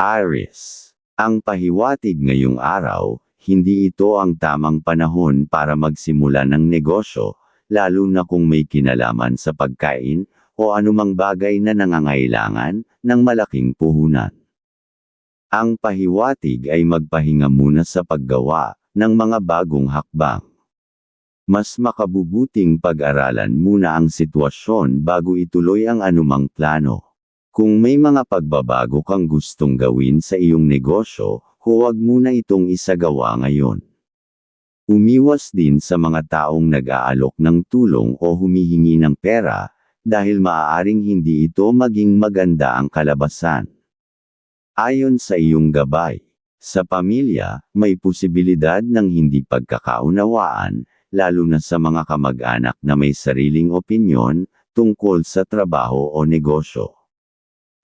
Aries. Ang pahiwatig ngayong araw, hindi ito ang tamang panahon para magsimula ng negosyo, lalo na kung may kinalaman sa pagkain, o anumang bagay na nangangailangan ng malaking puhunan. Ang pahiwatig ay magpahinga muna sa paggawa ng mga bagong hakbang. Mas makabubuting pag-aralan muna ang sitwasyon bago ituloy ang anumang plano. Kung may mga pagbabago kang gustong gawin sa iyong negosyo, huwag muna itong isagawa ngayon. Umiwas din sa mga taong nag-aalok ng tulong o humihingi ng pera, dahil maaaring hindi ito maging maganda ang kalabasan. Ayon sa iyong gabay, sa pamilya, may posibilidad ng hindi pagkakaunawaan, lalo na sa mga kamag-anak na may sariling opinyon tungkol sa trabaho o negosyo.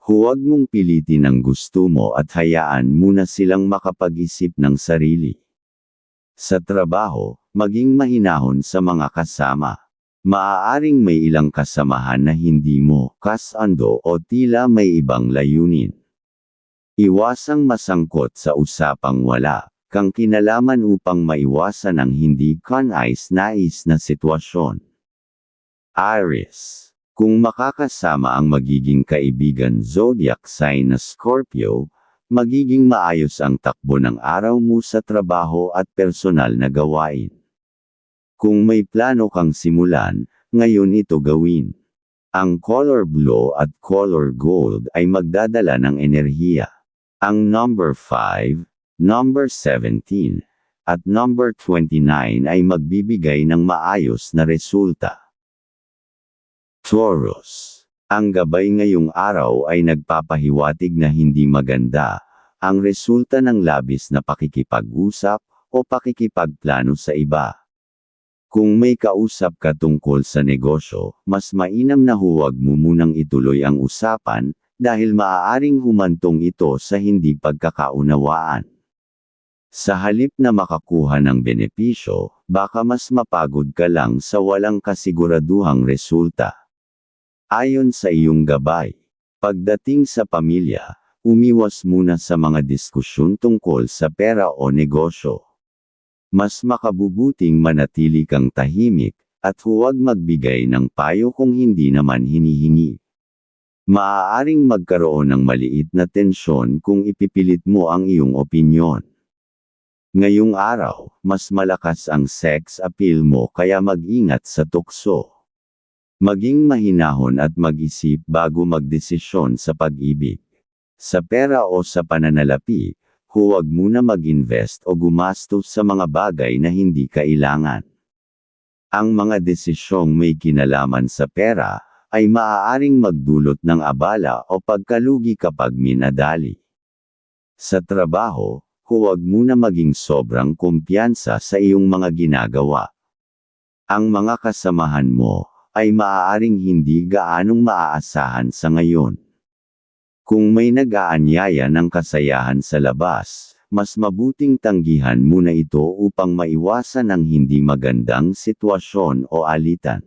Huwag mong pilitin ang gusto mo at hayaan muna silang makapag-isip ng sarili. Sa trabaho, maging mahinahon sa mga kasama. Maaaring may ilang kasamahan na hindi mo kasando o tila may ibang layunin. Iwasang masangkot sa usapang wala kang kinalaman upang maiwasan ang hindi kanais-nais na sitwasyon. Aries kung makakasama ang magiging kaibigan zodiac sign na Scorpio, magiging maayos ang takbo ng araw mo sa trabaho at personal na gawain. Kung may plano kang simulan, ngayon ito gawin. Ang color blue at color gold ay magdadala ng enerhiya. Ang number 5, number 17, at number 29 ay magbibigay ng maayos na resulta. Taurus. Ang gabay ngayong araw ay nagpapahiwatig na hindi maganda, ang resulta ng labis na pakikipag-usap o pakikipagplano sa iba. Kung may kausap ka tungkol sa negosyo, mas mainam na huwag mo munang ituloy ang usapan, dahil maaaring humantong ito sa hindi pagkakaunawaan. Sa halip na makakuha ng benepisyo, baka mas mapagod ka lang sa walang kasiguraduhang resulta. Ayon sa iyong gabay, pagdating sa pamilya, umiwas muna sa mga diskusyon tungkol sa pera o negosyo. Mas makabubuting manatili kang tahimik, at huwag magbigay ng payo kung hindi naman hinihingi. Maaaring magkaroon ng maliit na tensyon kung ipipilit mo ang iyong opinyon. Ngayong araw, mas malakas ang sex appeal mo kaya mag-ingat sa tukso. Maging mahinahon at mag-isip bago magdesisyon sa pag-ibig. Sa pera o sa pananalapi, huwag muna mag-invest o gumastos sa mga bagay na hindi kailangan. Ang mga desisyong may kinalaman sa pera, ay maaaring magdulot ng abala o pagkalugi kapag minadali. Sa trabaho, huwag muna maging sobrang kumpiyansa sa iyong mga ginagawa. Ang mga kasamahan mo, ay maaaring hindi gaanong maaasahan sa ngayon. Kung may nag-aanyaya ng kasayahan sa labas, mas mabuting tanggihan muna ito upang maiwasan ang hindi magandang sitwasyon o alitan.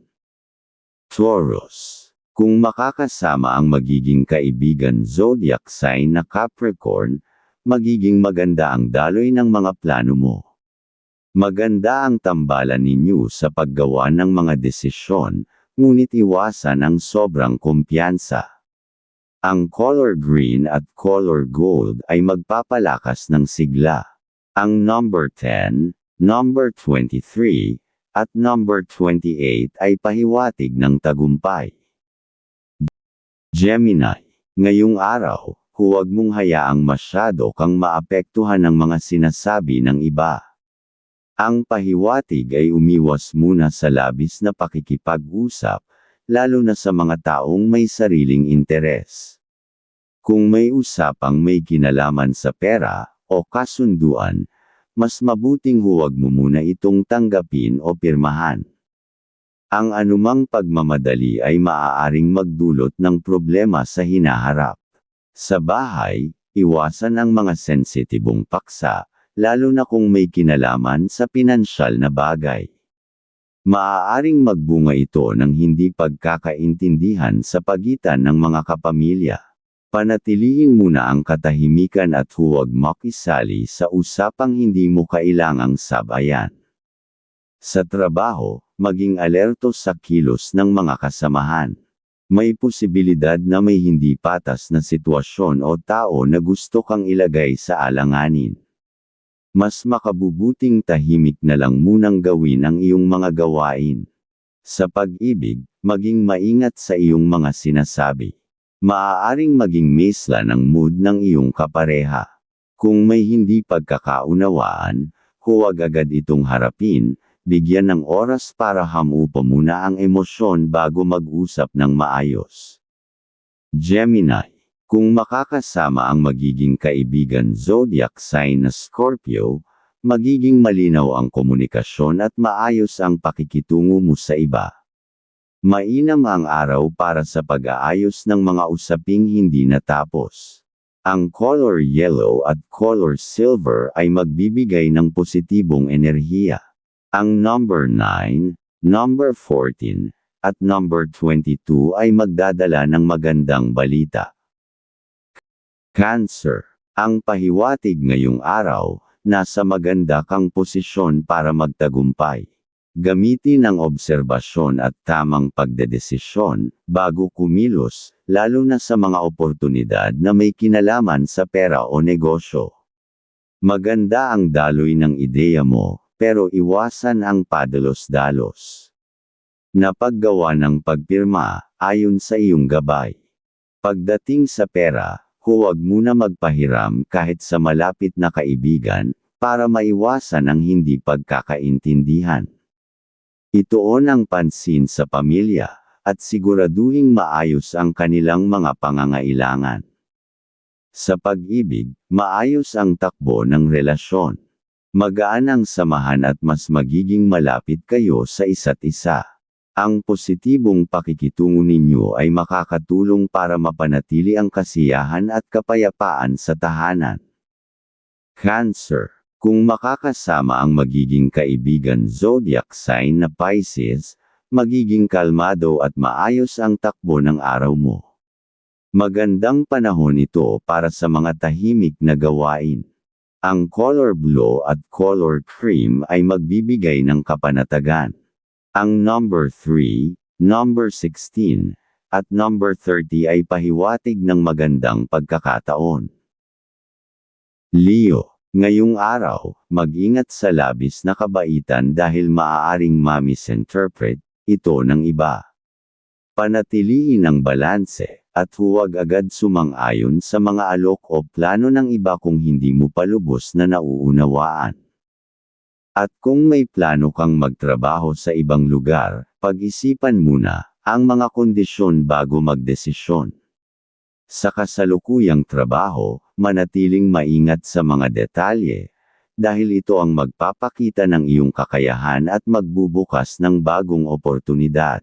Taurus Kung makakasama ang magiging kaibigan zodiac sign na Capricorn, magiging maganda ang daloy ng mga plano mo. Maganda ang tambalan ninyo sa paggawa ng mga desisyon, ngunit iwasan ang sobrang kumpiyansa. Ang color green at color gold ay magpapalakas ng sigla. Ang number 10, number 23, at number 28 ay pahiwatig ng tagumpay. Gemini, ngayong araw, huwag mong hayaang masyado kang maapektuhan ng mga sinasabi ng iba. Ang pahiwatig ay umiwas muna sa labis na pakikipag-usap, lalo na sa mga taong may sariling interes. Kung may usapang may kinalaman sa pera, o kasunduan, mas mabuting huwag mo muna itong tanggapin o pirmahan. Ang anumang pagmamadali ay maaaring magdulot ng problema sa hinaharap. Sa bahay, iwasan ang mga sensitibong paksa, lalo na kung may kinalaman sa pinansyal na bagay. Maaaring magbunga ito ng hindi pagkakaintindihan sa pagitan ng mga kapamilya. Panatilihin muna ang katahimikan at huwag makisali sa usapang hindi mo kailangang sabayan. Sa trabaho, maging alerto sa kilos ng mga kasamahan. May posibilidad na may hindi patas na sitwasyon o tao na gusto kang ilagay sa alanganin. Mas makabubuting tahimik na lang munang gawin ang iyong mga gawain. Sa pag-ibig, maging maingat sa iyong mga sinasabi. Maaaring maging misla ng mood ng iyong kapareha. Kung may hindi pagkakaunawaan, huwag agad itong harapin, bigyan ng oras para hamupa muna ang emosyon bago mag-usap ng maayos. Gemini, kung makakasama ang magiging kaibigan zodiac sign na Scorpio, magiging malinaw ang komunikasyon at maayos ang pakikitungo mo sa iba. Mainam ang araw para sa pag-aayos ng mga usaping hindi natapos. Ang color yellow at color silver ay magbibigay ng positibong enerhiya. Ang number 9, number 14, at number 22 ay magdadala ng magandang balita. Cancer. Ang pahiwatig ngayong araw, nasa maganda kang posisyon para magtagumpay. Gamitin ang obserbasyon at tamang pagdedesisyon, bago kumilos, lalo na sa mga oportunidad na may kinalaman sa pera o negosyo. Maganda ang daloy ng ideya mo, pero iwasan ang padalos-dalos. Napaggawa ng pagpirma, ayon sa iyong gabay. Pagdating sa pera, huwag muna magpahiram kahit sa malapit na kaibigan, para maiwasan ang hindi pagkakaintindihan. Ituon ang pansin sa pamilya, at siguraduhing maayos ang kanilang mga pangangailangan. Sa pag-ibig, maayos ang takbo ng relasyon. Magaan ang samahan at mas magiging malapit kayo sa isa't isa. Ang positibong pakikitungo ninyo ay makakatulong para mapanatili ang kasiyahan at kapayapaan sa tahanan. Cancer. Kung makakasama ang magiging kaibigan zodiac sign na Pisces, magiging kalmado at maayos ang takbo ng araw mo. Magandang panahon ito para sa mga tahimik na gawain. Ang color blue at color cream ay magbibigay ng kapanatagan. Ang number 3, number 16, at number 30 ay pahiwatig ng magandang pagkakataon. Leo, ngayong araw, mag-ingat sa labis na kabaitan dahil maaaring ma-misinterpret ito ng iba. Panatilihin ang balanse, at huwag agad sumang-ayon sa mga alok o plano ng iba kung hindi mo palubos na nauunawaan. At kung may plano kang magtrabaho sa ibang lugar, pag-isipan muna ang mga kondisyon bago magdesisyon. Sa kasalukuyang trabaho, manatiling maingat sa mga detalye, dahil ito ang magpapakita ng iyong kakayahan at magbubukas ng bagong oportunidad.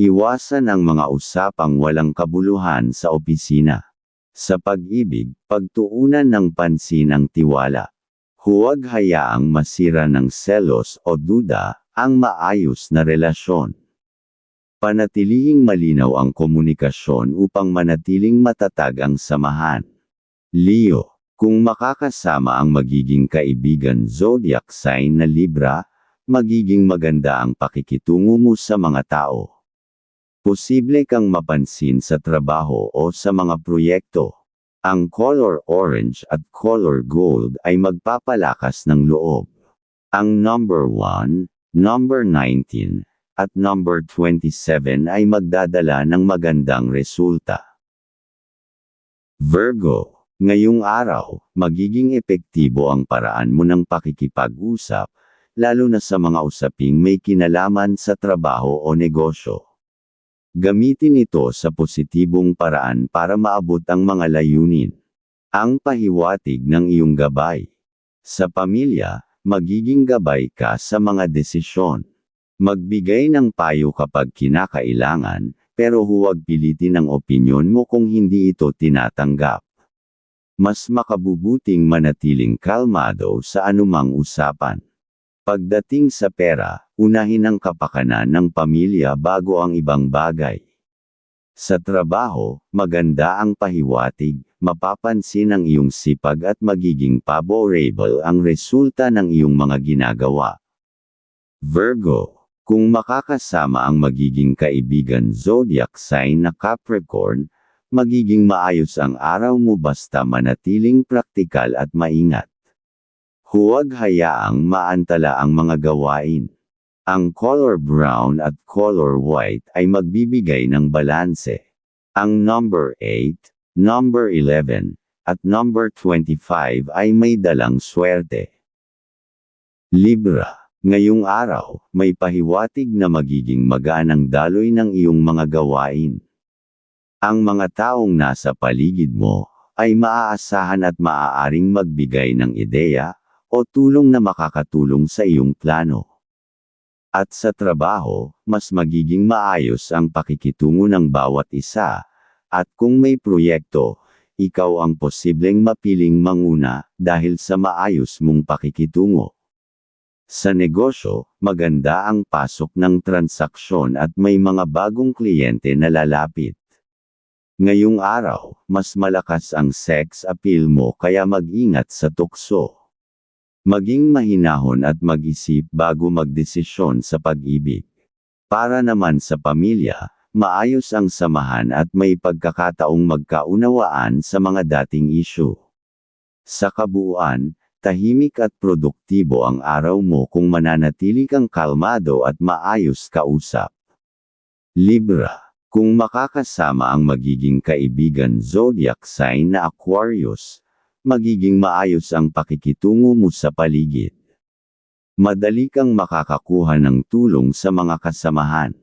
Iwasan ang mga usapang walang kabuluhan sa opisina. Sa pag-ibig, pagtuunan ng pansin ang tiwala. Huwag hayaang masira ng selos o duda ang maayos na relasyon. Panatilihing malinaw ang komunikasyon upang manatiling matatag ang samahan. Leo, kung makakasama ang magiging kaibigan zodiac sign na Libra, magiging maganda ang pakikitungo mo sa mga tao. Posible kang mapansin sa trabaho o sa mga proyekto. Ang color orange at color gold ay magpapalakas ng loob. Ang number 1, number 19, at number 27 ay magdadala ng magandang resulta. Virgo, ngayong araw, magiging epektibo ang paraan mo ng pakikipag-usap, lalo na sa mga usaping may kinalaman sa trabaho o negosyo. Gamitin ito sa positibong paraan para maabot ang mga layunin. Ang pahiwatig ng iyong gabay. Sa pamilya, magiging gabay ka sa mga desisyon. Magbigay ng payo kapag kinakailangan, pero huwag pilitin ang opinyon mo kung hindi ito tinatanggap. Mas makabubuting manatiling kalmado sa anumang usapan. Pagdating sa pera, unahin ang kapakanan ng pamilya bago ang ibang bagay. Sa trabaho, maganda ang pahiwatig, mapapansin ang iyong sipag at magiging favorable ang resulta ng iyong mga ginagawa. Virgo, kung makakasama ang magiging kaibigan zodiac sign na Capricorn, magiging maayos ang araw mo basta manatiling praktikal at maingat. Huwag hayaang maantala ang mga gawain. Ang color brown at color white ay magbibigay ng balanse. Ang number 8, number 11, at number 25 ay may dalang swerte. Libra, ngayong araw, may pahiwatig na magiging magaan ang daloy ng iyong mga gawain. Ang mga taong nasa paligid mo ay maaasahan at maaaring magbigay ng ideya o tulong na makakatulong sa iyong plano. At sa trabaho, mas magiging maayos ang pakikitungo ng bawat isa, at kung may proyekto, ikaw ang posibleng mapiling manguna dahil sa maayos mong pakikitungo. Sa negosyo, maganda ang pasok ng transaksyon at may mga bagong kliyente na lalapit. Ngayong araw, mas malakas ang sex appeal mo kaya mag-ingat sa tukso. Maging mahinahon at mag-isip bago magdesisyon sa pag-ibig. Para naman sa pamilya, maayos ang samahan at may pagkakataong magkaunawaan sa mga dating issue. Sa kabuuan, tahimik at produktibo ang araw mo kung mananatili kang kalmado at maayos kausap. Libra kung makakasama ang magiging kaibigan zodiac sign na Aquarius, magiging maayos ang pakikitungo mo sa paligid. Madali kang makakakuha ng tulong sa mga kasamahan.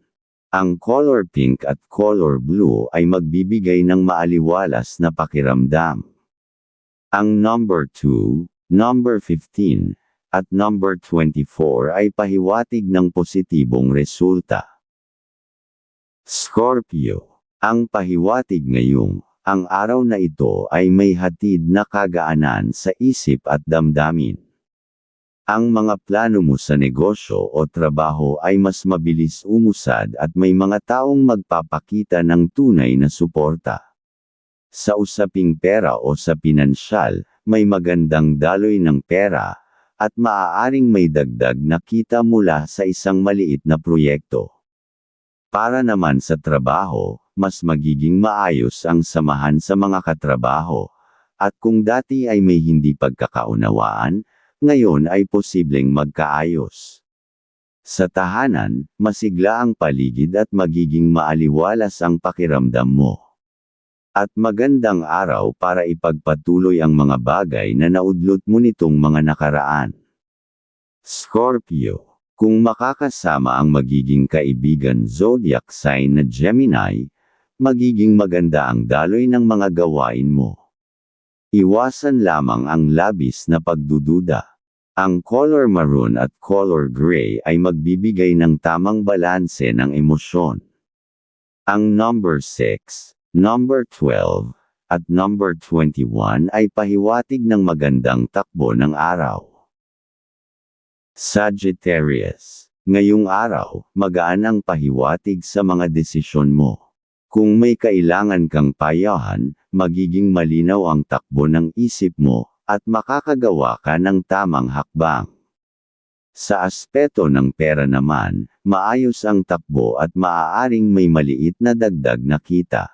Ang color pink at color blue ay magbibigay ng maaliwalas na pakiramdam. Ang number 2, number 15, at number 24 ay pahiwatig ng positibong resulta. Scorpio. Ang pahiwatig ngayong, ang araw na ito ay may hatid na kagaanan sa isip at damdamin. Ang mga plano mo sa negosyo o trabaho ay mas mabilis umusad at may mga taong magpapakita ng tunay na suporta. Sa usaping pera o sa pinansyal, may magandang daloy ng pera, at maaaring may dagdag na kita mula sa isang maliit na proyekto. Para naman sa trabaho, mas magiging maayos ang samahan sa mga katrabaho. At kung dati ay may hindi pagkakaunawaan, ngayon ay posibleng magkaayos. Sa tahanan, masigla ang paligid at magiging maaliwalas ang pakiramdam mo. At magandang araw para ipagpatuloy ang mga bagay na naudlot mo nitong mga nakaraan. Scorpio kung makakasama ang magiging kaibigan zodiac sign na Gemini, magiging maganda ang daloy ng mga gawain mo. Iwasan lamang ang labis na pagdududa. Ang color maroon at color gray ay magbibigay ng tamang balanse ng emosyon. Ang number 6, number 12, at number 21 ay pahiwatig ng magandang takbo ng araw. Sagittarius. Ngayong araw, magaan ang pahiwatig sa mga desisyon mo. Kung may kailangan kang payahan, magiging malinaw ang takbo ng isip mo, at makakagawa ka ng tamang hakbang. Sa aspeto ng pera naman, maayos ang takbo at maaaring may maliit na dagdag na kita.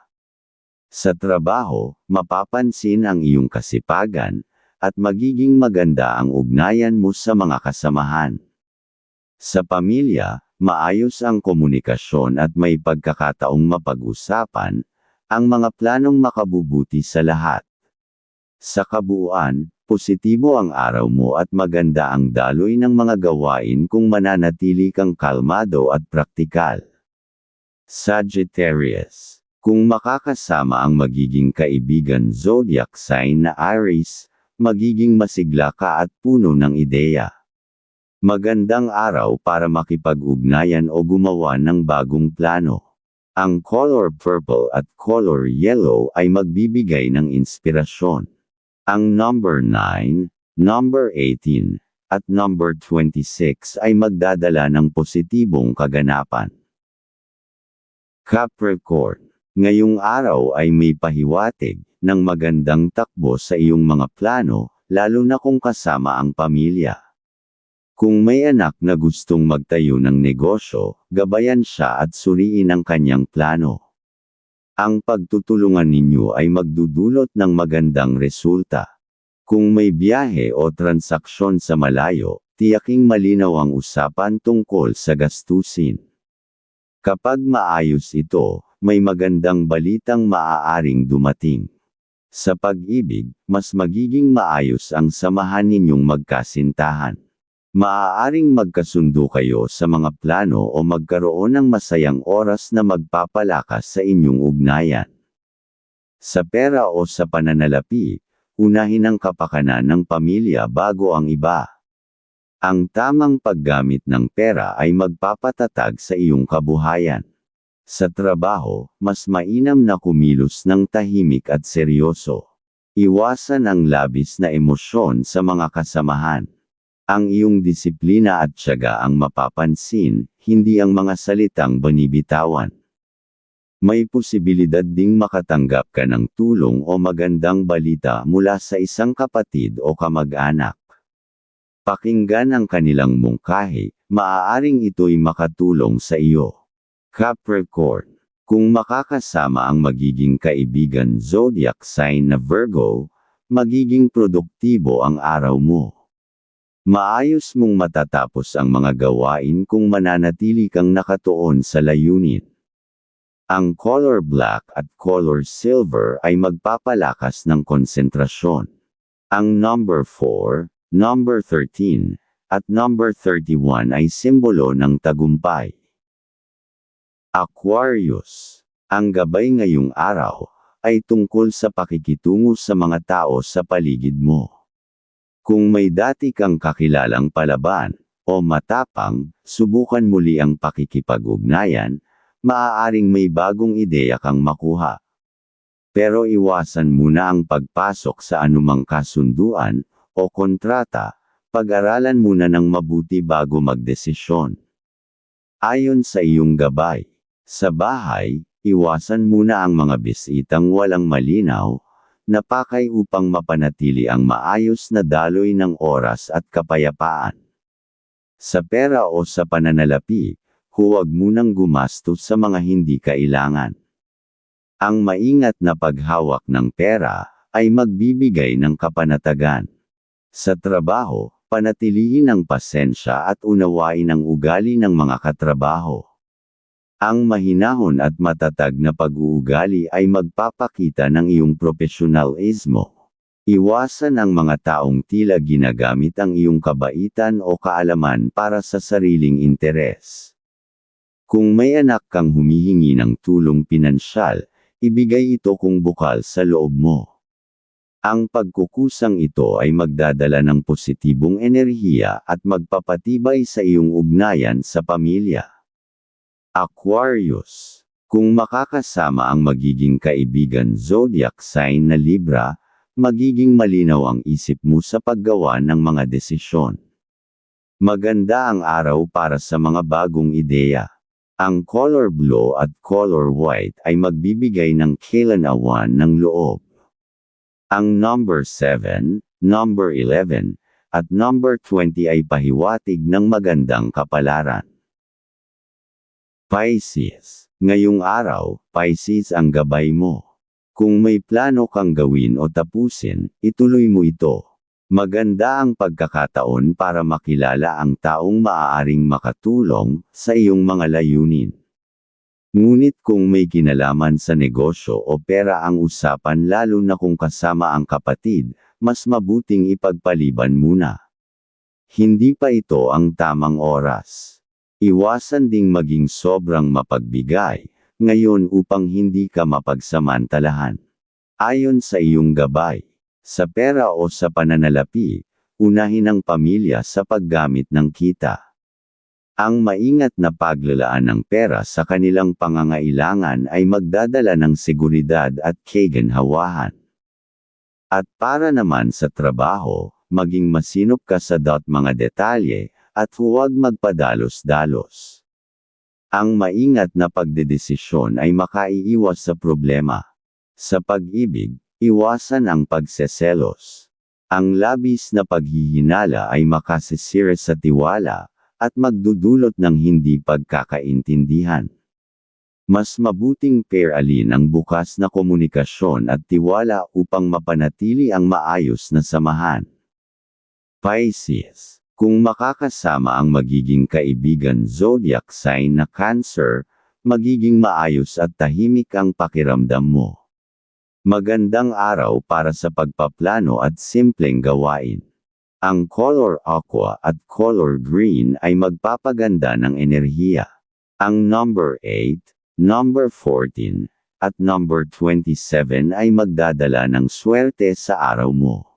Sa trabaho, mapapansin ang iyong kasipagan, at magiging maganda ang ugnayan mo sa mga kasamahan. Sa pamilya, maayos ang komunikasyon at may pagkakataong mapag-usapan, ang mga planong makabubuti sa lahat. Sa kabuuan, positibo ang araw mo at maganda ang daloy ng mga gawain kung mananatili kang kalmado at praktikal. Sagittarius Kung makakasama ang magiging kaibigan zodiac sign na Aries, magiging masigla ka at puno ng ideya. Magandang araw para makipag-ugnayan o gumawa ng bagong plano. Ang color purple at color yellow ay magbibigay ng inspirasyon. Ang number 9, number 18, at number 26 ay magdadala ng positibong kaganapan. Capricorn, ngayong araw ay may pahiwatig ng magandang takbo sa iyong mga plano, lalo na kung kasama ang pamilya. Kung may anak na gustong magtayo ng negosyo, gabayan siya at suriin ang kanyang plano. Ang pagtutulungan ninyo ay magdudulot ng magandang resulta. Kung may biyahe o transaksyon sa malayo, tiyaking malinaw ang usapan tungkol sa gastusin. Kapag maayos ito, may magandang balitang maaaring dumating. Sa pag-ibig, mas magiging maayos ang samahan ninyong magkasintahan. Maaaring magkasundo kayo sa mga plano o magkaroon ng masayang oras na magpapalakas sa inyong ugnayan. Sa pera o sa pananalapi, unahin ang kapakanan ng pamilya bago ang iba. Ang tamang paggamit ng pera ay magpapatatag sa iyong kabuhayan. Sa trabaho, mas mainam na kumilos ng tahimik at seryoso. Iwasan ang labis na emosyon sa mga kasamahan. Ang iyong disiplina at tiyaga ang mapapansin, hindi ang mga salitang banibitawan. May posibilidad ding makatanggap ka ng tulong o magandang balita mula sa isang kapatid o kamag-anak. Pakinggan ang kanilang mungkahi, maaaring ito'y makatulong sa iyo. Capricorn, kung makakasama ang magiging kaibigan zodiac sign na Virgo, magiging produktibo ang araw mo. Maayos mong matatapos ang mga gawain kung mananatili kang nakatuon sa layunin. Ang color black at color silver ay magpapalakas ng konsentrasyon. Ang number 4, number 13, at number 31 ay simbolo ng tagumpay. Aquarius, ang gabay ngayong araw ay tungkol sa pakikitungo sa mga tao sa paligid mo. Kung may dati kang kakilalang palaban, o matapang, subukan muli ang pakikipag-ugnayan, maaaring may bagong ideya kang makuha. Pero iwasan muna ang pagpasok sa anumang kasunduan, o kontrata, pag-aralan muna ng mabuti bago magdesisyon. Ayon sa iyong gabay, sa bahay, iwasan muna ang mga bisitang walang malinaw, napakay upang mapanatili ang maayos na daloy ng oras at kapayapaan. Sa pera o sa pananalapi, huwag munang gumastos sa mga hindi kailangan. Ang maingat na paghawak ng pera ay magbibigay ng kapanatagan. Sa trabaho, panatilihin ang pasensya at unawain ang ugali ng mga katrabaho. Ang mahinahon at matatag na pag-uugali ay magpapakita ng iyong profesionalismo. Iwasan ang mga taong tila ginagamit ang iyong kabaitan o kaalaman para sa sariling interes. Kung may anak kang humihingi ng tulong pinansyal, ibigay ito kung bukal sa loob mo. Ang pagkukusang ito ay magdadala ng positibong enerhiya at magpapatibay sa iyong ugnayan sa pamilya. Aquarius. Kung makakasama ang magiging kaibigan zodiac sign na Libra, magiging malinaw ang isip mo sa paggawa ng mga desisyon. Maganda ang araw para sa mga bagong ideya. Ang color blue at color white ay magbibigay ng kailanawan ng loob. Ang number 7, number 11, at number 20 ay pahiwatig ng magandang kapalaran. Pisces. Ngayong araw, Pisces ang gabay mo. Kung may plano kang gawin o tapusin, ituloy mo ito. Maganda ang pagkakataon para makilala ang taong maaaring makatulong sa iyong mga layunin. Ngunit kung may kinalaman sa negosyo o pera ang usapan lalo na kung kasama ang kapatid, mas mabuting ipagpaliban muna. Hindi pa ito ang tamang oras. Iwasan ding maging sobrang mapagbigay, ngayon upang hindi ka mapagsamantalahan. Ayon sa iyong gabay, sa pera o sa pananalapi, unahin ang pamilya sa paggamit ng kita. Ang maingat na paglalaan ng pera sa kanilang pangangailangan ay magdadala ng seguridad at kaganhawahan. At para naman sa trabaho, maging masinop ka sa dot mga detalye, at huwag magpadalos-dalos. Ang maingat na pagdedesisyon ay makaiiwas sa problema. Sa pag-ibig, iwasan ang pagseselos. Ang labis na paghihinala ay makasisira sa tiwala, at magdudulot ng hindi pagkakaintindihan. Mas mabuting pair-alin ang bukas na komunikasyon at tiwala upang mapanatili ang maayos na samahan. Pisces Kung makakasama ang magiging kaibigan zodiac sign na Cancer, magiging maayos at tahimik ang pakiramdam mo. Magandang araw para sa pagpaplano at simpleng gawain. Ang color aqua at color green ay magpapaganda ng enerhiya. Ang number 8, number 14, at number 27 ay magdadala ng swerte sa araw mo.